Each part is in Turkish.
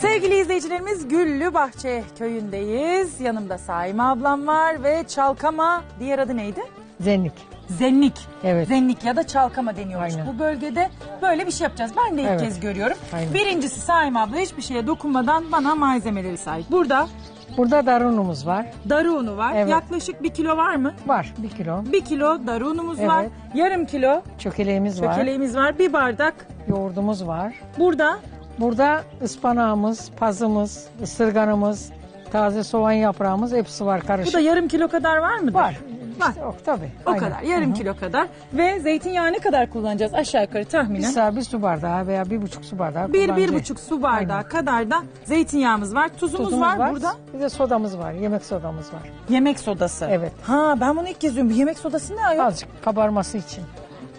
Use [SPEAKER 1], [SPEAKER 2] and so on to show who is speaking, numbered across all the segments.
[SPEAKER 1] Sevgili izleyicilerimiz Güllü Bahçe köyündeyiz. Yanımda Saime ablam var ve Çalkama diğer adı neydi?
[SPEAKER 2] Zenlik.
[SPEAKER 1] Zenlik.
[SPEAKER 2] Evet.
[SPEAKER 1] Zenlik ya da çalkama deniyormuş.
[SPEAKER 2] Aynen.
[SPEAKER 1] Bu bölgede böyle bir şey yapacağız. Ben de ilk
[SPEAKER 2] Evet.
[SPEAKER 1] kez görüyorum.
[SPEAKER 2] Aynen.
[SPEAKER 1] Birincisi Saime abla hiçbir şeye dokunmadan bana malzemeleri sahip. Burada
[SPEAKER 2] Burada darunumuz var.
[SPEAKER 1] darı unu var.
[SPEAKER 2] Evet.
[SPEAKER 1] Yaklaşık bir kilo var mı?
[SPEAKER 2] Var bir kilo.
[SPEAKER 1] Bir kilo darı unumuz
[SPEAKER 2] Evet.
[SPEAKER 1] var. Yarım kilo
[SPEAKER 2] Çökeleğimiz var.
[SPEAKER 1] çökeleğimiz var. Bir bardak.
[SPEAKER 2] Yoğurdumuz var.
[SPEAKER 1] Burada
[SPEAKER 2] Burada ıspanağımız, pazımız, ısırganımız, taze soğan yaprağımız hepsi var
[SPEAKER 1] bu
[SPEAKER 2] karışık.
[SPEAKER 1] da yarım kilo kadar var mıdır?
[SPEAKER 2] var.
[SPEAKER 1] Var.
[SPEAKER 2] İşte o tabii.
[SPEAKER 1] O
[SPEAKER 2] Aynen.
[SPEAKER 1] kadar. Yarım kilo kadar. Ve zeytinyağı ne kadar kullanacağız aşağı yukarı
[SPEAKER 2] Bir
[SPEAKER 1] tahminen?
[SPEAKER 2] sağ bir su bardağı veya bir buçuk su bardağı
[SPEAKER 1] Bir, bir
[SPEAKER 2] kullanacağız.
[SPEAKER 1] buçuk su bardağı
[SPEAKER 2] Aynen.
[SPEAKER 1] kadar da zeytinyağımız var. Tuzumuz,
[SPEAKER 2] Tuzumuz
[SPEAKER 1] var, burada.
[SPEAKER 2] Bir de sodamız var. Yemek sodamız var.
[SPEAKER 1] Yemek sodası.
[SPEAKER 2] Evet.
[SPEAKER 1] Ha ben bunu ilk kez duyuyorum. Yemek sodası ne ayol?
[SPEAKER 2] Azıcık kabarması için.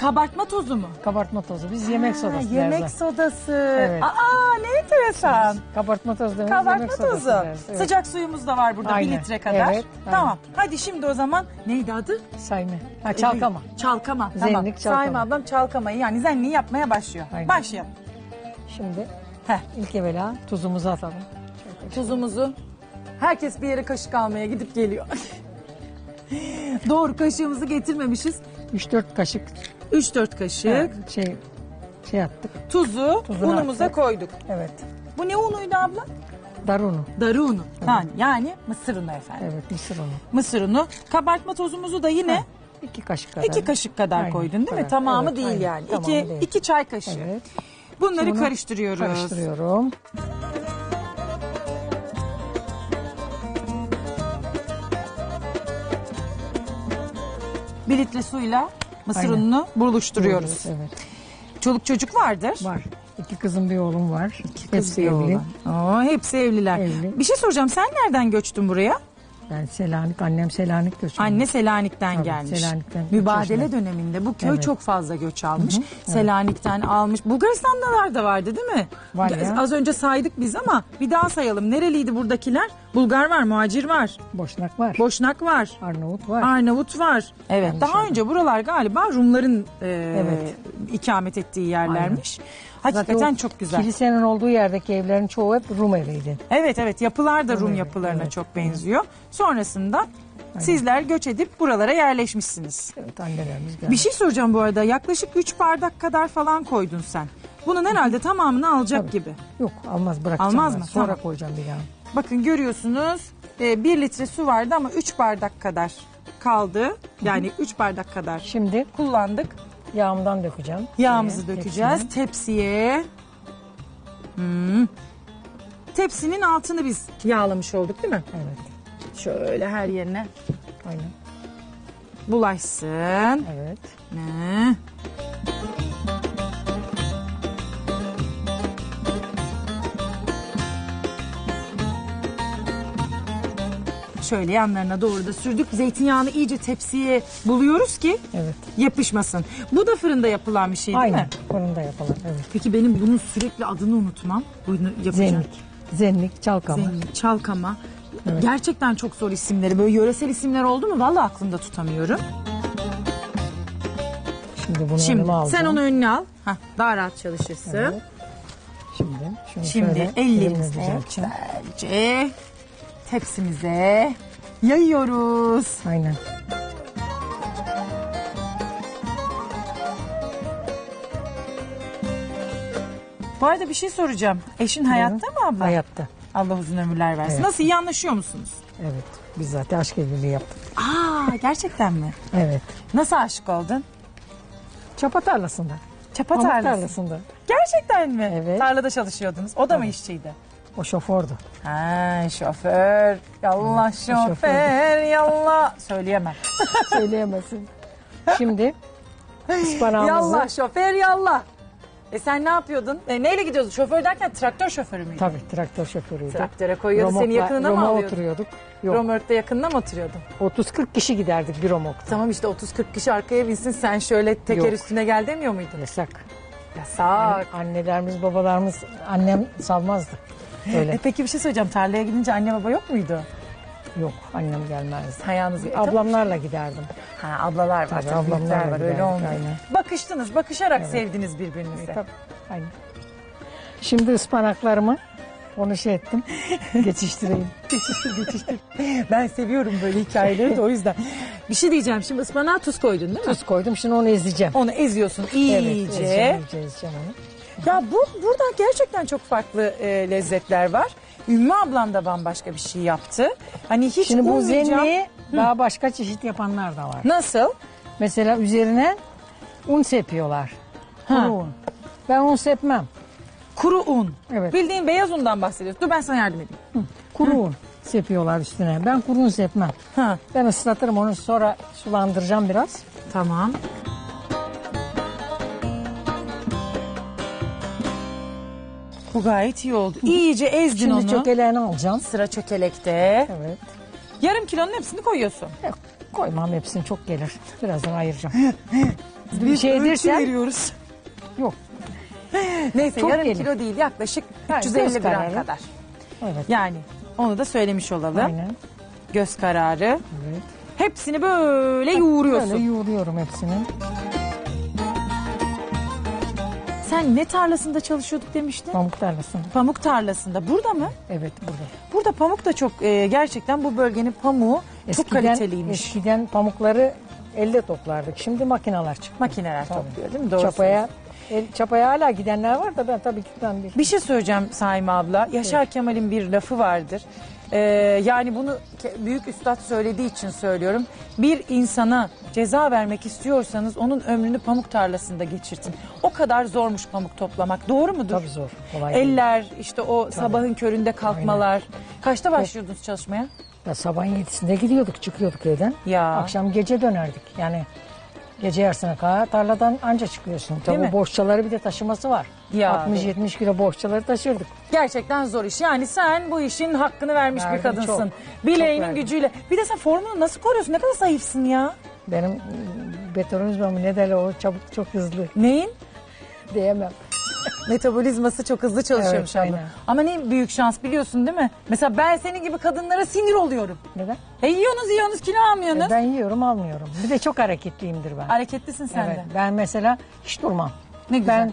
[SPEAKER 1] Kabartma tozu mu?
[SPEAKER 2] Kabartma tozu. Biz yemek
[SPEAKER 1] Ha,
[SPEAKER 2] sodası
[SPEAKER 1] Yemek
[SPEAKER 2] deriz.
[SPEAKER 1] sodası.
[SPEAKER 2] Evet.
[SPEAKER 1] Aa ne enteresan.
[SPEAKER 2] Kabartma tozu demek
[SPEAKER 1] Kabartma
[SPEAKER 2] sodası
[SPEAKER 1] tozu.
[SPEAKER 2] deriz. Evet.
[SPEAKER 1] Sıcak suyumuz da var burada
[SPEAKER 2] Aynen.
[SPEAKER 1] bir litre kadar.
[SPEAKER 2] Evet,
[SPEAKER 1] Tamam. Hadi şimdi o zaman neydi adı?
[SPEAKER 2] Sayma. Ha, çalkama.
[SPEAKER 1] Çalkama. tamam.
[SPEAKER 2] Zenlik, çalkama.
[SPEAKER 1] Saime ablam çalkamayı yani zenliği yapmaya başlıyor.
[SPEAKER 2] Aynen.
[SPEAKER 1] Başlayalım.
[SPEAKER 2] Şimdi
[SPEAKER 1] Heh.
[SPEAKER 2] ilk evvela tuzumuzu atalım.
[SPEAKER 1] Tuzumuzu herkes bir yere kaşık almaya gidip geliyor. Doğru kaşığımızı getirmemişiz.
[SPEAKER 2] 3-4 kaşık
[SPEAKER 1] 3-4 kaşık
[SPEAKER 2] şey şey attık.
[SPEAKER 1] tuzu
[SPEAKER 2] Tuzunu
[SPEAKER 1] unumuza
[SPEAKER 2] attık.
[SPEAKER 1] koyduk.
[SPEAKER 2] Evet.
[SPEAKER 1] Bu ne unuydu abla?
[SPEAKER 2] Dar unu.
[SPEAKER 1] Darı unu. Yani, yani mısır unu efendim.
[SPEAKER 2] Evet mısır unu.
[SPEAKER 1] Mısır unu. Kabartma tozumuzu da yine
[SPEAKER 2] 2 kaşık kadar.
[SPEAKER 1] iki kaşık kadar
[SPEAKER 2] Aynen,
[SPEAKER 1] koydun değil mi?
[SPEAKER 2] kadar.
[SPEAKER 1] Tamamı
[SPEAKER 2] Evet,
[SPEAKER 1] değil
[SPEAKER 2] aynen.
[SPEAKER 1] yani.
[SPEAKER 2] Tamamı
[SPEAKER 1] iki,
[SPEAKER 2] değil.
[SPEAKER 1] iki çay kaşığı.
[SPEAKER 2] Evet.
[SPEAKER 1] Bunları
[SPEAKER 2] Bunu
[SPEAKER 1] karıştırıyoruz.
[SPEAKER 2] Karıştırıyorum.
[SPEAKER 1] Bir litre suyla mısır
[SPEAKER 2] Aynen.
[SPEAKER 1] ununu buluşturuyoruz.
[SPEAKER 2] Evet.
[SPEAKER 1] Çoluk çocuk vardır.
[SPEAKER 2] Var. İki kızım bir oğlum var.
[SPEAKER 1] Kız
[SPEAKER 2] Hepsi
[SPEAKER 1] bir
[SPEAKER 2] evli.
[SPEAKER 1] oğlan. Oo, hepsi evliler.
[SPEAKER 2] Evli.
[SPEAKER 1] Bir şey soracağım. Sen nereden göçtün buraya?
[SPEAKER 2] Ben Selanik, annem Selanik göçmeni.
[SPEAKER 1] Anne Selanik'ten
[SPEAKER 2] Tabii,
[SPEAKER 1] gelmiş.
[SPEAKER 2] Selanik'ten
[SPEAKER 1] Mübadele
[SPEAKER 2] göçmen.
[SPEAKER 1] döneminde bu köy
[SPEAKER 2] Evet.
[SPEAKER 1] çok fazla göç almış. Selanik'ten almış. Bulgaristanlılar da vardı değil mi?
[SPEAKER 2] Var ya.
[SPEAKER 1] Az önce saydık biz ama bir daha sayalım. Nereliydi buradakiler? Bulgar var, muhacir var,
[SPEAKER 2] Boşnak var.
[SPEAKER 1] Boşnak var.
[SPEAKER 2] Arnavut var.
[SPEAKER 1] Arnavut var. Evet. Daha önce buralar galiba Rumların e,
[SPEAKER 2] Evet.
[SPEAKER 1] ikamet ettiği yerlermiş. Hakikaten
[SPEAKER 2] Zaten
[SPEAKER 1] çok güzel.
[SPEAKER 2] Kilisenin olduğu yerdeki evlerin çoğu hep Rum eviydi.
[SPEAKER 1] Evet evet yapılar da Rum
[SPEAKER 2] Evet,
[SPEAKER 1] yapılarına
[SPEAKER 2] evet.
[SPEAKER 1] çok benziyor. Sonrasında sizler göç edip buralara yerleşmişsiniz.
[SPEAKER 2] Evet annelerimiz geldi.
[SPEAKER 1] Bir şey soracağım bu arada. Yaklaşık 3 bardak kadar falan koydun sen. Bunun herhalde tamamını alacak
[SPEAKER 2] Tabii.
[SPEAKER 1] gibi.
[SPEAKER 2] Yok almaz bırakacağım.
[SPEAKER 1] Almaz
[SPEAKER 2] ben.
[SPEAKER 1] mı?
[SPEAKER 2] Sonra
[SPEAKER 1] Tamam.
[SPEAKER 2] koyacağım bir daha.
[SPEAKER 1] Bakın görüyorsunuz 1 litre su vardı ama 3 bardak kadar kaldı. Yani 3 bardak kadar
[SPEAKER 2] Şimdi
[SPEAKER 1] kullandık.
[SPEAKER 2] Yağımdan dökeceğim.
[SPEAKER 1] Yağımızı dökeceğiz tepsiye. Hmm. Tepsinin altını biz yağlamış olduk değil mi?
[SPEAKER 2] Evet.
[SPEAKER 1] Şöyle her yerine
[SPEAKER 2] Aynen.
[SPEAKER 1] bulaşsın.
[SPEAKER 2] Evet.
[SPEAKER 1] Ne? Şöyle yanlarına doğru da sürdük. Zeytinyağını iyice tepsiye buluyoruz ki
[SPEAKER 2] Evet.
[SPEAKER 1] yapışmasın. Bu da fırında yapılan bir şey değil
[SPEAKER 2] Aynen.
[SPEAKER 1] mi?
[SPEAKER 2] Fırında yapılır. Evet.
[SPEAKER 1] Peki benim bunun sürekli adını unutmam. Bunu yapacağım.
[SPEAKER 2] Zenlik. Zenlik, çalkama.
[SPEAKER 1] Zenlik, çalkama. Gerçekten çok zor isimleri. Böyle yöresel isimler oldu mu? Vallahi aklımda tutamıyorum.
[SPEAKER 2] Şimdi bunu
[SPEAKER 1] Şimdi
[SPEAKER 2] önüme
[SPEAKER 1] sen onu önüne al. Hah, daha rahat çalışırsın.
[SPEAKER 2] Evet. Şimdi şunu
[SPEAKER 1] Şimdi
[SPEAKER 2] şöyle düzelteceğim.
[SPEAKER 1] güzelce tepsimize yayıyoruz.
[SPEAKER 2] Aynen.
[SPEAKER 1] Bu arada bir şey soracağım. Eşin hayatta mı abla?
[SPEAKER 2] Hayatta.
[SPEAKER 1] Allah uzun ömürler versin.
[SPEAKER 2] Evet.
[SPEAKER 1] Nasıl iyi anlaşıyor musunuz?
[SPEAKER 2] Evet. Biz zaten aşk evliliği yaptık.
[SPEAKER 1] Aa gerçekten mi?
[SPEAKER 2] Evet.
[SPEAKER 1] Nasıl aşık oldun?
[SPEAKER 2] Çapa tarlasında.
[SPEAKER 1] Çapa
[SPEAKER 2] Pamuk
[SPEAKER 1] tarlası.
[SPEAKER 2] tarlasında.
[SPEAKER 1] Gerçekten mi?
[SPEAKER 2] Evet.
[SPEAKER 1] Tarlada çalışıyordunuz. O da mı işçiydi?
[SPEAKER 2] O şofördü.
[SPEAKER 1] Ha şoför. Yallah
[SPEAKER 2] şoför.
[SPEAKER 1] yallah. Söyleyemem.
[SPEAKER 2] Söyleyemezsin. Şimdi ıspanağımızı
[SPEAKER 1] Yallah şoför yallah. E sen ne yapıyordun? E, neyle gidiyordun? Şoför derken traktör şoförü müydün?
[SPEAKER 2] tabii traktör şoförüydü.
[SPEAKER 1] Traktöre koyuyordu seni yakınına mı
[SPEAKER 2] Roma
[SPEAKER 1] alıyordu?
[SPEAKER 2] oturuyorduk. Yok.
[SPEAKER 1] Romörkte yakınına mı oturuyordun?
[SPEAKER 2] 30-40 kişi giderdik bir romokta.
[SPEAKER 1] Tamam işte 30-40 kişi arkaya binsin sen şöyle teker
[SPEAKER 2] Yok.
[SPEAKER 1] üstüne gel demiyor muydun?
[SPEAKER 2] Yasak.
[SPEAKER 1] Yasak.
[SPEAKER 2] Annelerimiz, babalarımız, annem salmazdı. Öyle.
[SPEAKER 1] E peki bir şey söyleyeceğim. Tarlaya gidince anne baba yok muydu?
[SPEAKER 2] Yok annem gelmezdi.
[SPEAKER 1] Ha, yalnız
[SPEAKER 2] Ablamlarla giderdim.
[SPEAKER 1] Ha ablalar var,
[SPEAKER 2] Tabii,
[SPEAKER 1] tabii,
[SPEAKER 2] ablamlarla
[SPEAKER 1] büyükler var. Öyle
[SPEAKER 2] giderdik,
[SPEAKER 1] olmuyor.
[SPEAKER 2] aynen.
[SPEAKER 1] Bakıştınız, bakışarak sevdiniz birbirinizi.
[SPEAKER 2] Tabii. Aynen. Şimdi ıspanaklarımı Onu şey ettim. Geçiştireyim.
[SPEAKER 1] Geçiştir geçiştir. Ben seviyorum böyle hikayeleri de o yüzden. Bir şey diyeceğim şimdi ıspanağa tuz koydun değil mi?
[SPEAKER 2] Tuz koydum. Şimdi onu ezeceğim.
[SPEAKER 1] Onu eziyorsun iyice.
[SPEAKER 2] ezeceğim, iyice ezeceğim onu.
[SPEAKER 1] Ya bu buradan gerçekten çok farklı e, lezzetler var. Ümmü ablam da bambaşka bir şey yaptı. Hani hiç
[SPEAKER 2] Şimdi bu
[SPEAKER 1] ummayacağım-
[SPEAKER 2] zenneyi daha başka çeşit yapanlar da var.
[SPEAKER 1] Nasıl?
[SPEAKER 2] Mesela üzerine un sepiyorlar.
[SPEAKER 1] Ha.
[SPEAKER 2] Kuru un. Ben un sepmem.
[SPEAKER 1] Kuru un.
[SPEAKER 2] Evet.
[SPEAKER 1] Bildiğin beyaz undan bahsediyorsun. Dur ben sana yardım edeyim.
[SPEAKER 2] Kuru un sepiyorlar üstüne. Ben kuru un sepmem.
[SPEAKER 1] Ha.
[SPEAKER 2] Ben ıslatırım onu sonra sulandıracağım biraz.
[SPEAKER 1] Tamam. Bu gayet iyi oldu. İyice ezdin
[SPEAKER 2] Şimdi
[SPEAKER 1] onu.
[SPEAKER 2] çökeleğini alacağım.
[SPEAKER 1] Sıra çökelekte.
[SPEAKER 2] Evet.
[SPEAKER 1] Yarım kilonun hepsini koyuyorsun.
[SPEAKER 2] Yok, koymam hepsini çok gelir. Birazdan ayıracağım. bir şey
[SPEAKER 1] Ölçü
[SPEAKER 2] edirsen
[SPEAKER 1] veriyoruz.
[SPEAKER 2] yok.
[SPEAKER 1] Neyse
[SPEAKER 2] Çok
[SPEAKER 1] yarım
[SPEAKER 2] gelir.
[SPEAKER 1] kilo değil yaklaşık
[SPEAKER 2] Ha,
[SPEAKER 1] 350
[SPEAKER 2] göz
[SPEAKER 1] gram
[SPEAKER 2] kararı.
[SPEAKER 1] kadar.
[SPEAKER 2] Evet.
[SPEAKER 1] Yani onu da söylemiş olalım.
[SPEAKER 2] Aynen.
[SPEAKER 1] Göz kararı.
[SPEAKER 2] Evet.
[SPEAKER 1] Hepsini böyle yoğuruyorsun.
[SPEAKER 2] Böyle yoğuruyorum hepsini.
[SPEAKER 1] Sen ne tarlasında çalışıyorduk demiştin?
[SPEAKER 2] Pamuk tarlasını.
[SPEAKER 1] Pamuk tarlasında. Burada mı?
[SPEAKER 2] Evet burada.
[SPEAKER 1] Burada pamuk da çok e, gerçekten bu bölgenin pamuğu çok kaliteliymiş.
[SPEAKER 2] Eskiden pamukları elde toplardık. Şimdi makineler çıktı.
[SPEAKER 1] Makineler
[SPEAKER 2] Tabii.
[SPEAKER 1] topluyor değil mi? Doğru
[SPEAKER 2] Çapaya, el, çapaya hala gidenler var da ben tabii ki ben bir.
[SPEAKER 1] Bir şey söyleyeceğim Saime abla. Yaşar Kemal'in bir lafı vardır. Ee, yani bunu büyük üstad söylediği için söylüyorum. Bir insana ceza vermek istiyorsanız onun ömrünü pamuk tarlasında geçirtin. O kadar zormuş pamuk toplamak. Doğru mudur?
[SPEAKER 2] Tabii zor. Kolay değil.
[SPEAKER 1] Eller işte o sabahın köründe kalkmalar. Kaçta başlıyordunuz çalışmaya?
[SPEAKER 2] Ya sabahın yedisinde gidiyorduk, çıkıyorduk evden.
[SPEAKER 1] Ya.
[SPEAKER 2] Akşam gece dönerdik. Yani gece yarısına kadar tarladan anca çıkıyorsun. Tabii
[SPEAKER 1] mi?
[SPEAKER 2] bohçaları bir de taşıması var.
[SPEAKER 1] Ya,
[SPEAKER 2] 60-70 kilo bohçaları taşırdık.
[SPEAKER 1] Gerçekten zor iş. Yani sen bu işin hakkını vermiş bir
[SPEAKER 2] Verdim,
[SPEAKER 1] kadınsın.
[SPEAKER 2] çok.
[SPEAKER 1] Bileğinin
[SPEAKER 2] Çok verdim.
[SPEAKER 1] gücüyle. Bir de sen formunu nasıl koruyorsun? Ne kadar zayıfsın ya.
[SPEAKER 2] Benim metabolizmam ne derler o çabuk çok hızlı
[SPEAKER 1] Neyin?
[SPEAKER 2] diyemem.
[SPEAKER 1] Metabolizması çok hızlı çalışıyormuş
[SPEAKER 2] Evet,
[SPEAKER 1] abla. Ama ne büyük şans biliyorsun değil mi? Mesela ben senin gibi kadınlara sinir oluyorum.
[SPEAKER 2] Neden?
[SPEAKER 1] E yiyorsunuz yiyorsunuz kilo almıyorsunuz.
[SPEAKER 2] E, Ben yiyorum almıyorum. Bir de çok hareketliyimdir ben.
[SPEAKER 1] Hareketlisin sen
[SPEAKER 2] evet,
[SPEAKER 1] de.
[SPEAKER 2] ben mesela hiç durmam.
[SPEAKER 1] Ne güzel.
[SPEAKER 2] Ben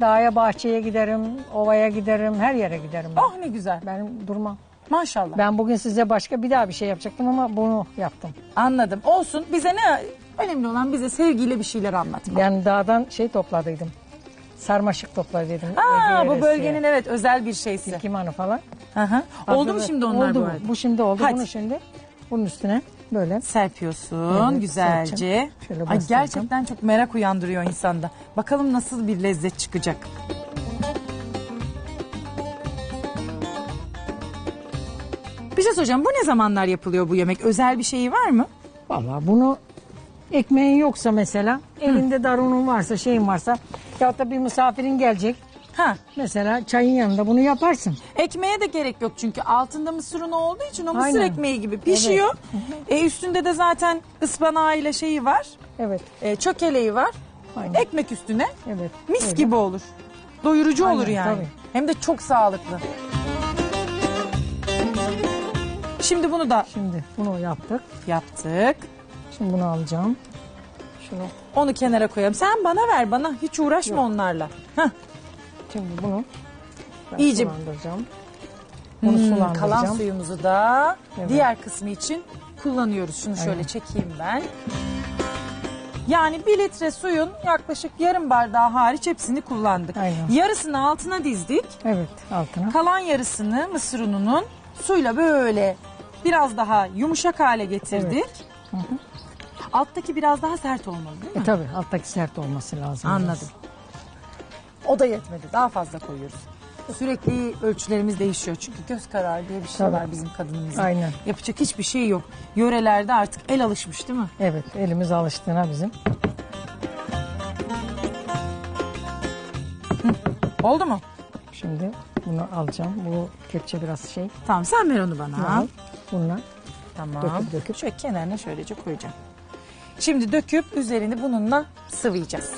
[SPEAKER 2] dağa bahçeye giderim, ovaya giderim, her yere giderim. Ben,
[SPEAKER 1] Oh ne güzel.
[SPEAKER 2] ben durmam.
[SPEAKER 1] Maşallah.
[SPEAKER 2] Ben bugün size başka bir daha bir şey yapacaktım ama bunu yaptım.
[SPEAKER 1] Anladım. Olsun. Bize ne önemli olan bize sevgiyle bir şeyler anlatmak.
[SPEAKER 2] Yani dağdan şey topladıydım. Sarmaşık topladıydım.
[SPEAKER 1] Aa,
[SPEAKER 2] Ege
[SPEAKER 1] bu bölgenin evet özel bir şeysi.
[SPEAKER 2] Silkimanı falan.
[SPEAKER 1] Hı. Oldu mu şimdi onlar
[SPEAKER 2] oldu
[SPEAKER 1] bu arada?
[SPEAKER 2] Bu şimdi oldu.
[SPEAKER 1] Hadi.
[SPEAKER 2] Bunu şimdi bunun üstüne böyle.
[SPEAKER 1] Serpiyorsun
[SPEAKER 2] Evet,
[SPEAKER 1] güzelce.
[SPEAKER 2] serpeceğim. Şöyle
[SPEAKER 1] Ay
[SPEAKER 2] bastıracağım.
[SPEAKER 1] gerçekten çok merak uyandırıyor insanda. Bakalım nasıl bir lezzet çıkacak. Bir şey soracağım. Bu ne zamanlar yapılıyor bu yemek? Özel bir şeyi var mı?
[SPEAKER 2] Vallahi bunu ekmeğin yoksa mesela elinde darunun varsa şeyin varsa ya da bir misafirin gelecek.
[SPEAKER 1] Ha.
[SPEAKER 2] Mesela çayın yanında bunu yaparsın.
[SPEAKER 1] Ekmeğe de gerek yok çünkü altında mısır unu olduğu için o mısır
[SPEAKER 2] Aynen.
[SPEAKER 1] ekmeği gibi pişiyor. E, üstünde de zaten ıspanağıyla şeyi var.
[SPEAKER 2] Evet.
[SPEAKER 1] E, çökeleği var.
[SPEAKER 2] Aynen.
[SPEAKER 1] Ekmek üstüne
[SPEAKER 2] Evet.
[SPEAKER 1] mis
[SPEAKER 2] öyle.
[SPEAKER 1] gibi olur. Doyurucu
[SPEAKER 2] Aynen,
[SPEAKER 1] olur yani.
[SPEAKER 2] tabii.
[SPEAKER 1] Hem de çok sağlıklı. Şimdi bunu da
[SPEAKER 2] Şimdi bunu yaptık.
[SPEAKER 1] yaptık.
[SPEAKER 2] Şimdi bunu alacağım. Şunu.
[SPEAKER 1] Onu kenara koyalım. Sen bana ver bana. Hiç uğraşma onlarla. Heh.
[SPEAKER 2] Şimdi bunu ben
[SPEAKER 1] İyice-
[SPEAKER 2] sulandıracağım. Bunu
[SPEAKER 1] Hmm,
[SPEAKER 2] sulandıracağım.
[SPEAKER 1] kalan suyumuzu da
[SPEAKER 2] Evet.
[SPEAKER 1] diğer kısmı için kullanıyoruz. Şunu şöyle
[SPEAKER 2] Aynen.
[SPEAKER 1] çekeyim ben. Yani bir litre suyun yaklaşık yarım bardağı hariç hepsini kullandık.
[SPEAKER 2] Aynen.
[SPEAKER 1] Yarısını altına dizdik.
[SPEAKER 2] Evet altına.
[SPEAKER 1] Kalan yarısını mısır ununun suyla böyle biraz daha yumuşak hale getirdik. Alttaki biraz daha sert olmalı değil mi?
[SPEAKER 2] E tabi alttaki sert olması lazım.
[SPEAKER 1] Anladım. O da yetmedi. Daha fazla koyuyoruz. Sürekli ölçülerimiz değişiyor. Çünkü göz kararı diye bir şey
[SPEAKER 2] Tabii.
[SPEAKER 1] var bizim kadınımızın.
[SPEAKER 2] Aynen.
[SPEAKER 1] Yapacak hiçbir şey yok. Yörelerde artık el alışmış değil mi?
[SPEAKER 2] Evet elimiz alıştığına bizim.
[SPEAKER 1] Oldu mu?
[SPEAKER 2] Şimdi bunu alacağım. Bu kepçe biraz şey.
[SPEAKER 1] Tamam sen ver onu bana.
[SPEAKER 2] Al. Bununla
[SPEAKER 1] Tamam.
[SPEAKER 2] Döküp döküp.
[SPEAKER 1] Şöyle kenarına şöylece koyacağım. Şimdi döküp üzerini bununla sıvayacağız.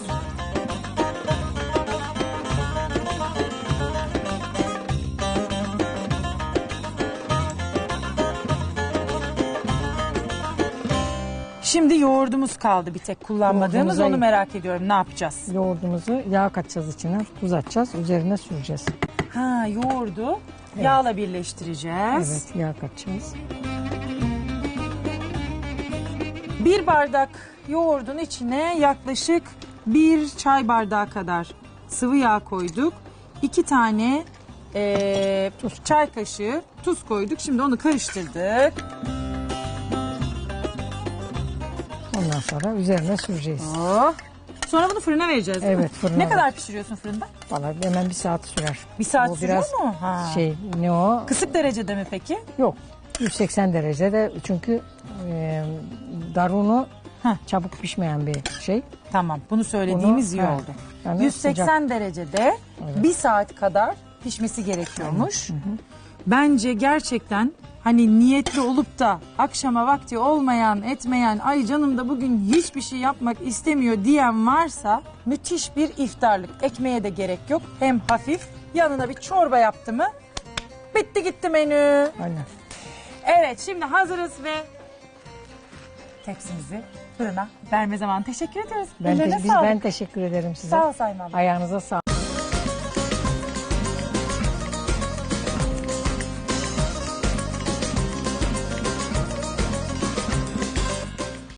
[SPEAKER 1] Şimdi yoğurdumuz kaldı bir tek kullanmadığımız onu merak ediyorum ne yapacağız?
[SPEAKER 2] yoğurdumuzu yağ katacağız içine. Tuz atacağız. Üzerine süreceğiz.
[SPEAKER 1] Ha yoğurdu Yağla birleştireceğiz.
[SPEAKER 2] Evet yağ katacağız.
[SPEAKER 1] Bir bardak yoğurdun içine yaklaşık bir çay bardağı kadar sıvı yağ koyduk. İki tane eee, çay kaşığı tuz koyduk. Şimdi onu karıştırdık.
[SPEAKER 2] Ondan sonra üzerine süreceğiz.
[SPEAKER 1] Oh. Sonra bunu fırına vereceğiz değil mi?
[SPEAKER 2] Evet, fırına
[SPEAKER 1] Ne kadar pişiriyorsun fırında?
[SPEAKER 2] Valla hemen bir saat sürer.
[SPEAKER 1] Bir saat
[SPEAKER 2] O
[SPEAKER 1] sürüyor
[SPEAKER 2] biraz
[SPEAKER 1] mu? Ha.
[SPEAKER 2] Şey ne o?
[SPEAKER 1] Kısık derecede mi peki?
[SPEAKER 2] Yok. 180 derecede çünkü e, darunu
[SPEAKER 1] Heh.
[SPEAKER 2] çabuk pişmeyen bir şey.
[SPEAKER 1] Tamam bunu söylediğimiz
[SPEAKER 2] Bunu-
[SPEAKER 1] iyi
[SPEAKER 2] ha,
[SPEAKER 1] oldu.
[SPEAKER 2] yani
[SPEAKER 1] 180 derecede bir saat kadar pişmesi gerekiyormuş. Bence gerçekten hani niyetli olup da akşama vakti olmayan etmeyen ay canım da bugün hiçbir şey yapmak istemiyor diyen varsa müthiş bir iftarlık. Ekmeğe de gerek yok. Hem hafif yanına bir çorba yaptı mı bitti gitti menü.
[SPEAKER 2] Aynen.
[SPEAKER 1] Evet şimdi hazırız ve tepsimizi fırına verme zamanı. Teşekkür ediyoruz.
[SPEAKER 2] Ben,
[SPEAKER 1] Ellerine
[SPEAKER 2] te- biz-
[SPEAKER 1] sağlık.
[SPEAKER 2] ben teşekkür ederim size.
[SPEAKER 1] Sağ ol Sayın abla.
[SPEAKER 2] Ayağınıza sağlık.